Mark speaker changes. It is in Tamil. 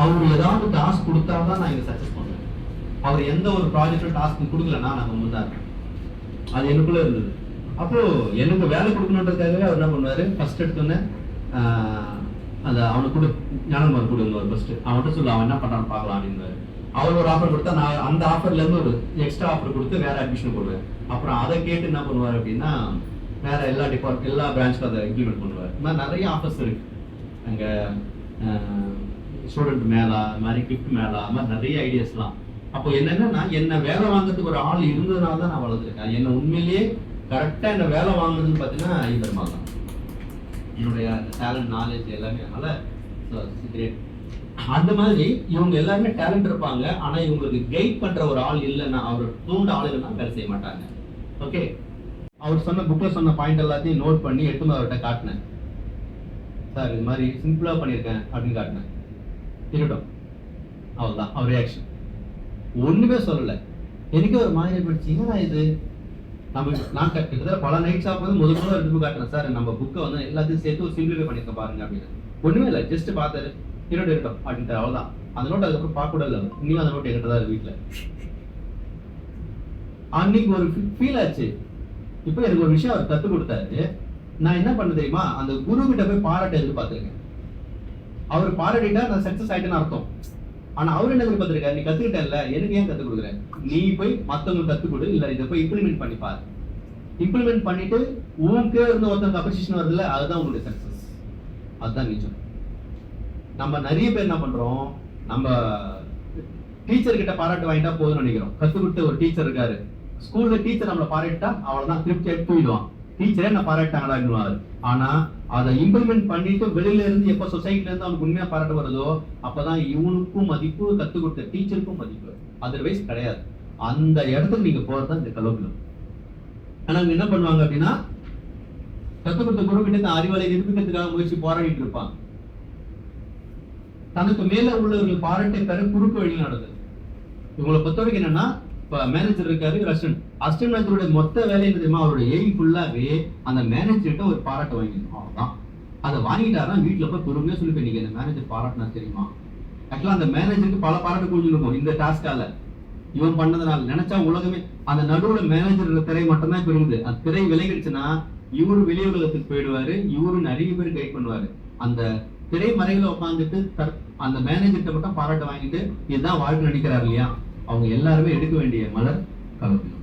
Speaker 1: அவர் ஏதாவது டாஸ்க் கொடுத்தா தான் நான் இங்கே சக்ஸஸ் பண்ணுவேன். அவர் எந்த ஒரு ப்ராஜெக்டும் டாஸ்க் கொடுக்கலன்னா நான் முந்தா இருக்கேன் அது எனக்குள்ள இருந்தது. அப்போ எனக்கு வேலை கொடுக்கணுன்றதுக்காகவே அவர் என்ன பண்ணுவார்? ஃபர்ஸ்ட் எடுத்தோன்னே அந்த அவனுக்கு கொடு ஞானகுமார் கூட இருந்தவர் அவன்கிட்ட சொல்லு அவன் என்ன பண்ணுறான்னு பார்க்கலாம் அப்படின்னு அவர் ஒரு ஆஃபர் கொடுத்தா நான் அந்த ஆஃபர்லேருந்து ஒரு எக்ஸ்ட்ரா ஆஃபர் கொடுத்து வேற அட்மிஷன் போடுவேன். அப்புறம் அதை கேட்டு என்ன பண்ணுவார் அப்படின்னா வேற எல்லா டிபார்ட் எல்லா பிரான்ச்க்கும் அதை இம்ப்ளிமெண்ட் பண்ணுவார். இந்த மாதிரி நிறைய ஆஃபர்ஸ் இருக்கு. அங்கே ஸ்டூடெண்ட் மேலா அது மாதிரி கிஃப்ட் மேலா அது மாதிரி நிறைய ஐடியாஸ்லாம் அப்போ என்னன்னா என்ன வேலை வாங்குறதுக்கு ஒரு ஆள் இருந்ததுனால தான் நான் வளர்ந்துருக்கேன். என்ன உண்மையிலேயே கரெக்டாக என்ன வேலை வாங்குனதுன்னு பார்த்தீங்கன்னா ஐதர்மா தான். என்னுடைய டேலண்ட் நாலேஜ் எல்லாமே அதனால so, அந்த மாதிரி இவங்க எல்லாருமே டேலண்ட் இருப்பாங்க. ஆனா இவங்களுக்கு கைட் பண்ற ஒரு ஆள் இல்லைன்னா அவர் தூண்ட ஆள் இல்லைன்னா வேலை செய்ய மாட்டாங்க. ஓகே அவர் சொன்ன புக்கில் சொன்ன பாயிண்ட் எல்லாத்தையும் நோட் பண்ணி எடுத்து அவர்கிட்ட காட்டினேன். சார் இது மாதிரி சிம்பிளாக பண்ணியிருக்கேன் அப்படின்னு காட்டினேன். இருக்கட்டும் அவ்வளோதான் அவர் ரியாக்ஷன் ஒன்றுமே சொல்லலை. எனக்கு ஒரு மாதிரி படிச்சு என்னடா இது? நம்ம நான் க- கிட்டத்தட்ட பல நைட் சாப்பிடும்போது முதல் முதல்ல எடுத்து காட்டுறேன். சார் நம்ம புக்கை வந்து எல்லாத்தையும் சேர்த்து ஒரு சிம்பிளிஃபை பண்ணிருக்க பாருங்க அப்படின்னு. ஒன்றுமே இல்லை. ஜஸ்ட் பார்த்தாரு. ஹீரோட் இருக்கட்டும் அப்படின்ட்டு அவ்வளோதான் அந்த நோட் அதுக்கப்புறம் பார்க்க கூட இல்லை. இன்னும் அந்த நோட் எங்கிட்ட தான் இருக்கு வீட்டில் அன்னைக்கு ஒரு ஃபீல் ஆச்சு. இப்போ எனக்கு ஒரு விஷயம் அவர் கற்றுக் கொடுத்தாரு. நான் என்ன பண்ண தெரியுமா? அந்த குரு கிட்ட போய் பாராட்ட எதிர்பார்த்துருக்கேன். அவர் பாராட்டிட்டா நான் சக்சஸ் ஆயிட்டேன்னு அர்த்தம். ஆனா அவர் என்ன எதிர்பார்த்திருக்காரு நீ கத்துக்கிட்டல எனக்கு ஏன் கத்துக் கொடுக்குற நீ போய் மத்தவங்களுக்கு கத்துக் கொடு இல்ல இதை போய் இம்ப்ளிமெண்ட் பண்ணி பாரு. இம்ப்ளிமெண்ட் பண்ணிட்டு உனக்கு இருந்து ஒருத்தருக்கு அப்ரிசியேஷன் வருதுல்ல அதுதான் உங்களுடைய சக்சஸ் அதுதான் நிஜம். நம்ம நிறைய பேர் என்ன பண்றோம்? நம்ம டீச்சர் கிட்ட பாராட்டு வாங்கிட்டா போதும்னு நினைக்கிறோம். கத்துக்கிட்டு ஒரு டீச்சர் இருக்காரு. ஸ்கூல்ல டீச்சர் நம்மள பாராட்டா அவ்வளவுதான். திருப்தி எடுத்து போயிடுவான் டீச்சரே என்ன பாராட்டாங்களான்னு ஆனா அதை இம்ப்ளிமெண்ட் பண்ணிட்டு வெளியில இருந்து எப்ப சொசைட்டில இருந்து அவனுக்கு உண்மையா பாராட்டு வருதோ அப்பதான் இவனுக்கும் மதிப்பு கத்து கொடுத்த டீச்சருக்கும் மதிப்பு. அதர்வைஸ் கிடையாது. அந்த இடத்துக்கு நீங்க போறது இந்த கலோக்கியம் ஆனா அவங்க என்ன பண்ணுவாங்க அப்படின்னா கத்து கொடுத்த குரு கிட்ட இந்த அறிவாலை நிரூபிக்கிறதுக்காக முயற்சி போராடிட்டு இருப்பாங்க. தனக்கு மேல உள்ளவர்கள் பாராட்டை பெற குறுக்கு வழி நடந்தது இவங்களை பொறுத்த வரைக்கும் என்னன்னா இப்ப மேனேஜர் இருக்காரு அசிஸ்டன்ட் அசிஸ்டன்ட் மேனேஜருடைய மொத்த வேலை தெரியுமா? அவருடைய எய்ம் ஃபுல்லாவே அந்த மேனேஜர்கிட்ட ஒரு பாராட்டை வாங்கிடணும் அவ்வளவுதான். அதை வாங்கிட்டாருன்னா வீட்டுல போய் பொறுமையாக சொல்லி போய் நீங்க இந்த மேனேஜர் பாராட்டினா தெரியுமா? ஆக்சுவலா அந்த மேனேஜருக்கு பல பாராட்டு குவிஞ்சிருக்கும் இந்த டாஸ்கால இவன் பண்ணதுனால நினைச்சா உலகமே. அந்த நடுவுல மேனேஜர் திரை மட்டும்தான் இப்ப இருக்குது. அந்த திரை விலகிடுச்சுன்னா இவரு வெளி உலகத்துக்கு போயிடுவாரு. இவரு நிறைய பேர் கைட் பண்ணுவாரு. அந்த திரை மறையில உட்காந்துட்டு அந்த மேனேஜர்கிட்ட மட்டும் பாராட்டு வாங்கிட்டு இதுதான் வாழ்க்கை நடிக்கிறார் இல்லையா? அவங்க எல்லாருமே எடுக்க வேண்டிய மலர் கலப்பினம்